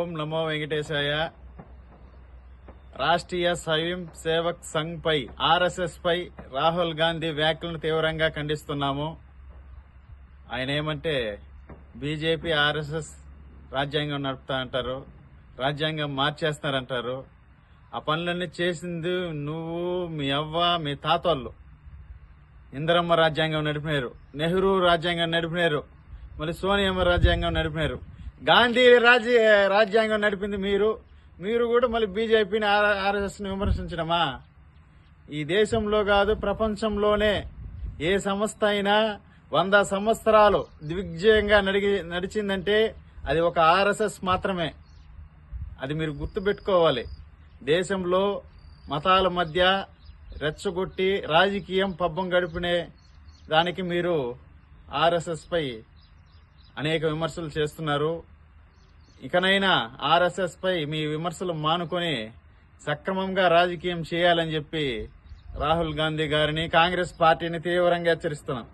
ఓం నమో వెంకటేశాయ. రాష్ట్రీయ స్వయం సేవక్ సంఘ్ పై ఆర్ఎస్ఎస్ పై రాహుల్ గాంధీ వ్యాఖ్యలను తీవ్రంగా ఖండిస్తున్నాము. ఆయన ఏమంటే బీజేపీ ఆర్ఎస్ఎస్ రాజ్యాంగం నడుపుతా అంటారు రాజ్యాంగం మార్చేస్తారంటారు. ఆ పనులన్నీ చేసింది నువ్వు మీ అవ్వ మీ తాతోళ్ళు. ఇందిరమ్మ రాజ్యాంగం నడిపినారు నెహ్రూ రాజ్యాంగం నడిపినారు మళ్ళీ సోనియమ్మ రాజ్యాంగం నడిపినారు. గాంధీ రాజ్య రాజ్యాంగం నడిపింది మీరు. మీరు కూడా మళ్ళీ బీజేపీని ఆర్ఎస్ఎస్ని విమర్శించడమా? ఈ దేశంలో కాదు ప్రపంచంలోనే ఏ సంస్థ అయినా వంద సంవత్సరాలు దిగ్విజయంగా నడిగి నడిచిందంటే అది ఒక ఆర్ఎస్ఎస్ మాత్రమే. అది మీరు గుర్తుపెట్టుకోవాలి. దేశంలో మతాల మధ్య రెచ్చగొట్టి రాజకీయం పబ్బం గడిపినే దానికి మీరు ఆర్ఎస్ఎస్పై అనేక విమర్శలు చేస్తున్నారు. ఇకనైనా ఆర్ఎస్ఎస్ పై మీ విమర్శలు మానుకొని సక్రమంగా రాజకీయం చేయాలని చెప్పి రాహుల్ గాంధీ గారిని కాంగ్రెస్ పార్టీని తీవ్రంగా హెచ్చరిస్తున్నాం.